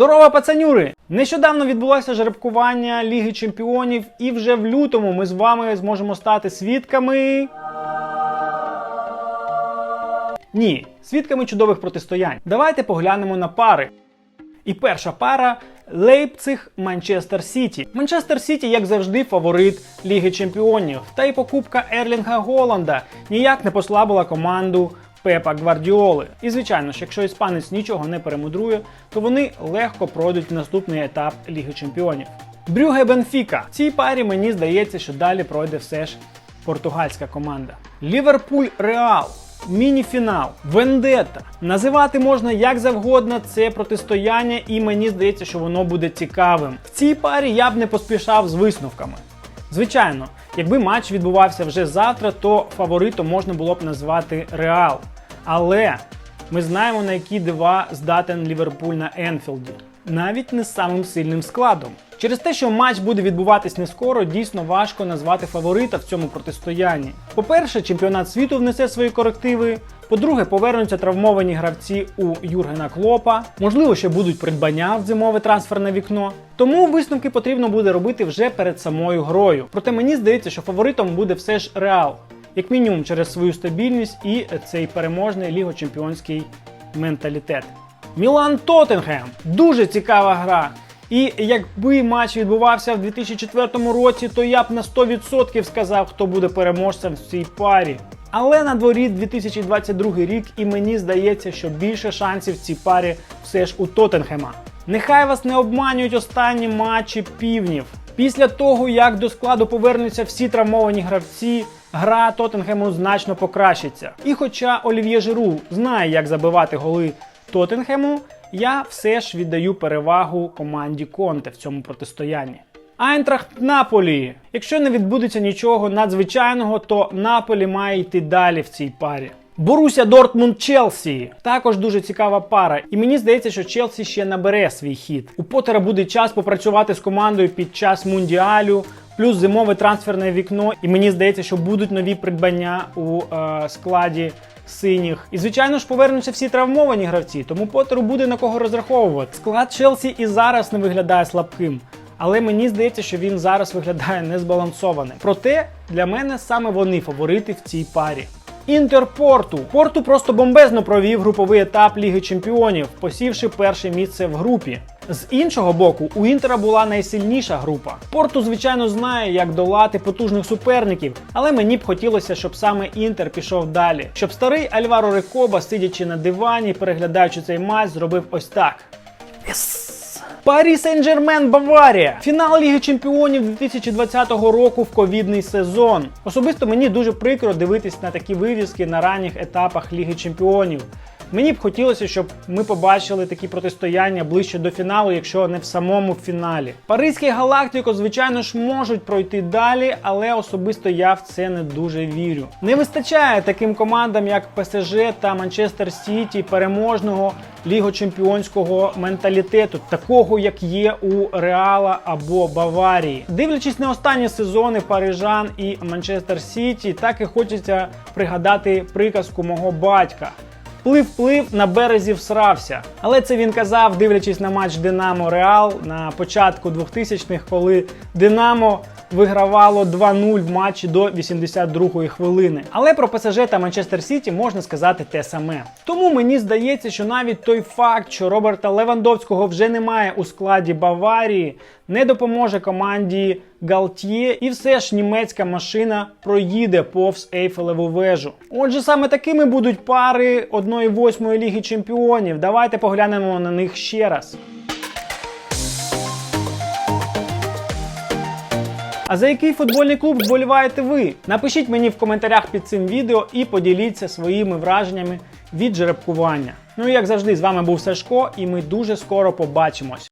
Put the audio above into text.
Здорово, пацанюри! Нещодавно відбулося жеребкування Ліги Чемпіонів, і вже в лютому ми з вами зможемо стати свідками. Ні, свідками чудових протистоянь. Давайте поглянемо на пари. І перша пара Лейпциг Манчестер Сіті. Манчестер Сіті, як завжди, фаворит Ліги Чемпіонів. Та й покупка Ерлінга Голланда ніяк не послабила команду Пепа Гвардіоли. І звичайно ж, якщо іспанець нічого не перемудрує, то вони легко пройдуть наступний етап Ліги Чемпіонів. Брюге Бенфіка. В цій парі мені здається, що далі пройде все ж португальська команда. Ліверпуль Реал. Міні-фінал, вендетта. Називати можна як завгодно це протистояння, і мені здається, що воно буде цікавим. В цій парі я б не поспішав з висновками. Звичайно, якби матч відбувався вже завтра, то фаворитом можна було б назвати Реал. Але ми знаємо, на які дива здатен Ліверпуль на Енфілді. Навіть не самим сильним складом. Через те, що матч буде відбуватись не скоро, дійсно важко назвати фаворита в цьому протистоянні. По-перше, чемпіонат світу внесе свої корективи. По-друге, повернуться травмовані гравці у Юргена Клопа. Можливо, ще будуть придбання в зимове трансферне вікно. Тому висновки потрібно буде робити вже перед самою грою. Проте мені здається, що фаворитом буде все ж Реал, як мінімум через свою стабільність і цей переможний лігочемпіонський менталітет. Мілан Тоттенгем дуже цікава гра. І якби матч відбувався в 2004 році, то я б на 100% сказав, хто буде переможцем в цій парі. Але на дворі 2022 рік, і мені здається, що більше шансів в цій парі все ж у Тоттенхема. Нехай вас не обманюють останні матчі півнів. Після того, як до складу повернуться всі травмовані гравці, гра Тоттенхему значно покращиться. І хоча Олів'є Жиру знає, як забивати голи Тоттенхему, я все ж віддаю перевагу команді Конте в цьому протистоянні. Айнтрахт Наполі. Якщо не відбудеться нічого надзвичайного, то Наполі має йти далі в цій парі. Боруся Дортмунд Челсі. Також дуже цікава пара. І мені здається, що Челсі ще набере свій хід. У Потера буде час попрацювати з командою під час мундіалю, плюс зимове трансферне вікно. І мені здається, що будуть нові придбання у е, складі синіх. І звичайно ж повернуться всі травмовані гравці, тому Потеру буде на кого розраховувати. Склад Челсі і зараз не виглядає слабким. Але мені здається, що він зараз виглядає незбалансованим. Проте для мене саме вони фаворити в цій парі. Інтер Порту. Порту просто бомбезно провів груповий етап Ліги Чемпіонів, посівши перше місце в групі. З іншого боку, у Інтера була найсильніша група. Порту, звичайно, знає, як долати потужних суперників, але мені б хотілося, щоб саме Інтер пішов далі. Щоб старий Альваро Рекоба, сидячи на дивані, переглядаючи цей матч, зробив ось так. Парі Сен-Жермен Баварія. Фінал Ліги Чемпіонів 2020 року в ковідний сезон. Особисто мені дуже прикро дивитись на такі вивіски на ранніх етапах Ліги Чемпіонів. Мені б хотілося, щоб ми побачили такі протистояння ближче до фіналу, якщо не в самому фіналі. Паризький Галактико, звичайно ж, можуть пройти далі, але особисто я в це не дуже вірю. Не вистачає таким командам, як ПСЖ та Манчестер Сіті, переможного лігочемпіонського менталітету, такого як є у Реала або Баварії. Дивлячись на останні сезони Парижан і Манчестер Сіті, так і хочеться пригадати приказку мого батька. Плив-плив на березі всрався. Але це він казав, дивлячись на матч Динамо Реал на початку 2000-х, коли Динамо вигравало 2-0 в матчі до 82-ї хвилини. Але про ПСЖ та Манчестер Сіті можна сказати те саме. Тому мені здається, що навіть той факт, що Роберта Левандовського вже немає у складі Баварії, не допоможе команді Галтьє, і все ж німецька машина проїде повз Ейфелеву вежу. Отже, саме такими будуть пари 1-8 Ліги Чемпіонів. Давайте поглянемо на них ще раз. А за який футбольний клуб вболіваєте ви? Напишіть мені в коментарях під цим відео і поділіться своїми враженнями від жеребкування. Ну і як завжди, з вами був Сашко, і ми дуже скоро побачимось.